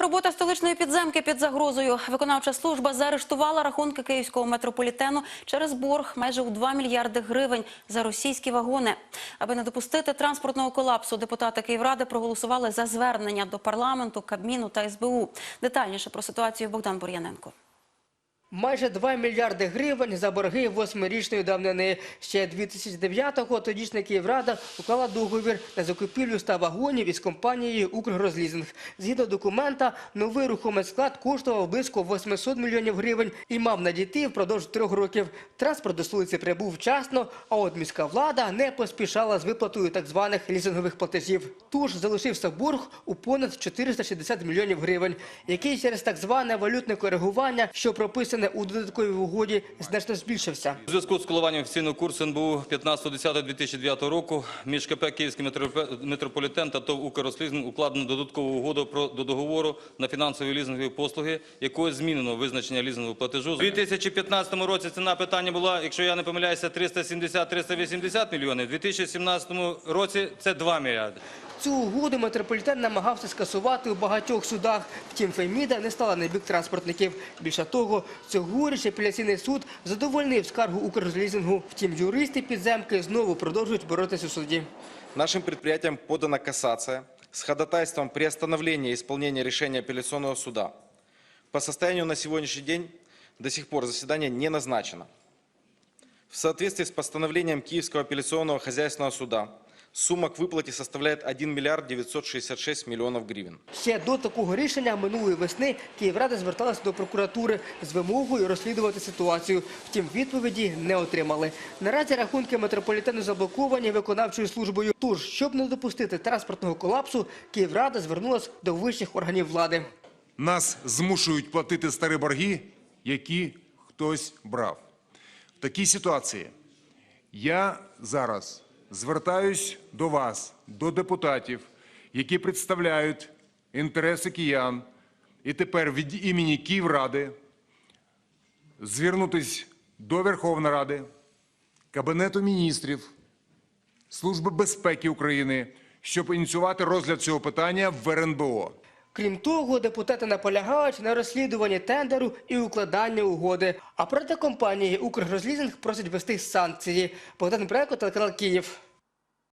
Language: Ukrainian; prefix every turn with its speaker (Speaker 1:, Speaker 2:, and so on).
Speaker 1: Робота столичної підземки під загрозою. Виконавча служба заарештувала рахунки київського метрополітену через борг майже у 2 мільярди гривень за російські вагони. Аби не допустити транспортного колапсу, депутати Київради проголосували за звернення до парламенту, Кабміну та СБУ. Детальніше про ситуацію Богдан Бур'яненко.
Speaker 2: Майже 2 мільярди гривень за борги восьмирічної давнини. Ще 2009-го тодішня Київрада уклала договір на закупівлю ста вагонів із компанією «Укргрозлізинг». Згідно документа, новий рухомий склад коштував близько 800 мільйонів гривень і мав надійти впродовж трьох років. Транспорт до столиці прибув вчасно, а от міська влада не поспішала з виплатою так званих лізингових платежів. Тож залишився борг у понад 460 мільйонів гривень, який через так зване валютне коригування, що прописане у додатковій угоді, значно збільшився.
Speaker 3: У зв'язку з коливанням офіційного курсу НБУ 15.10.2009 року між КП «Київський метроп- метрополітен» та ТОВ «Укррослізинг» укладено додаткову угоду про, до договору на фінансові лізингові послуги, якою змінено визначення лізингового платежу. У 2015 році ціна питання була, якщо я не помиляюся, 370-380 мільйонів. У 2017 році це 2 мільярди.
Speaker 2: Цю угоду метрополітен намагався скасувати у багатьох судах. Втім, Феміда не стала на бік транспортників. Більше того, цьогоріч апеляційний суд задовольнив скаргу Укрзалізингу. Втім, юристи підземки знову продовжують боротися у суді.
Speaker 4: Нашим предприятиям подана кассация с ходатайством приостановления исполнения решения апелляционного суда. По состоянию на сегодняшний день до сих пор заседание не назначено. В соответствии с постановлением Киевского апелляционного хозяйственного суда сумма к выплате составляет 1 миллиард 966 миллионов гривен.
Speaker 2: Ще до такого рішення минулої весни Київрада зверталася до прокуратури з вимогою розслідувати ситуацію. Втім, відповіді не отримали. Наразі рахунки метрополітену заблоковані виконавчою службою. Тож, щоб не допустити транспортного колапсу, Київрада звернулася до вищих органів влади.
Speaker 5: Нас змушують платити старі борги, які хтось брав. В такій ситуації я зараз звертаюсь до вас, до депутатів, які представляють інтереси киян, і тепер від імені Київради звернутись до Верховної Ради, Кабінету міністрів, Служби безпеки України, щоб ініціювати розгляд цього питання в РНБО.
Speaker 2: Крім того, депутати наполягають на розслідуванні тендеру і укладанні угоди. А проти компанії «Укргрозлізинг» просить вести санкції. Богдан Бреко телеканал Київ.